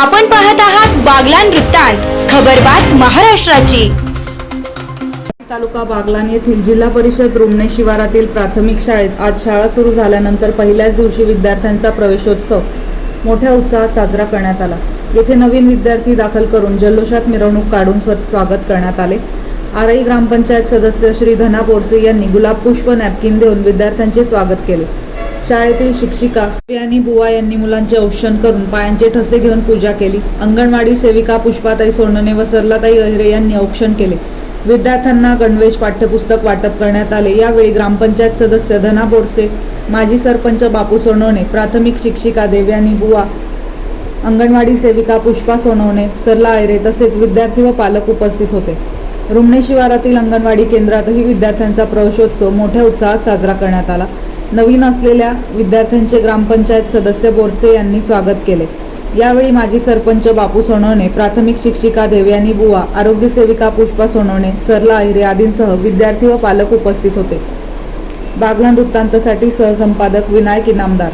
आपण पाहत आहात बागलान वृत्तांत खबरबात महाराष्ट्राची. तालुका बागलान येथील जिल्हा परिषद रुमणे शिवारातील प्राथमिक शाळेत आज शाळा सुरू झाल्यानंतर पहिल्याच दिवशी विद्यार्थ्यांचा प्रवेशोत्सव मोठ्या उत्साहात साजरा करण्यात आला. येथे नवीन विद्यार्थी दाखल करून जल्लोषात मिरवणूक काढून स्वागत करण्यात आले. आरई ग्रामपंचायत सदस्य श्री धना बोरसे यांनी गुलाब पुष्प नॅपकिन देऊन विद्यार्थ्यांचे स्वागत केले. शाळेतील शिक्षिका आणि बुवा यांनी मुलांचे औक्षण करून पायांचे ठसे घेऊन पूजा केली. अंगणवाडी सेविका पुष्पाताई सोनने व सरलाताई अहिरे यांनी औक्षण केले. विद्यार्थ्यांना गणवेश पाठ्यपुस्तक वाटप करण्यात आले. यावेळी ग्रामपंचायत सदस्य धना बोरसे माजी सरपंच बापू सोनवणे प्राथमिक शिक्षिका देवयानी बुवा अंगणवाडी सेविका पुष्पा सोनवणे सरला आयरे तसेच विद्यार्थी व पालक उपस्थित होते. रुमणे शिवारातील अंगणवाडी केंद्रातही विद्यार्थ्यांचा प्रवेशोत्सव मोठ्या उत्साहात साजरा करण्यात आला. नवीन असलेल्या विद्यार्थ्यांचे ग्रामपंचायत सदस्य बोरसे यांनी स्वागत केले. यावेळी माजी सरपंच बापू सोनवणे प्राथमिक शिक्षिका देवयानी बुवा आरोग्य सेविका पुष्पा सोनवणे सरला अहिरे आदींसह विद्यार्थी व पालक उपस्थित होते. बागलान वृत्तांतसाठी सहसंपादक विनायक इनामदार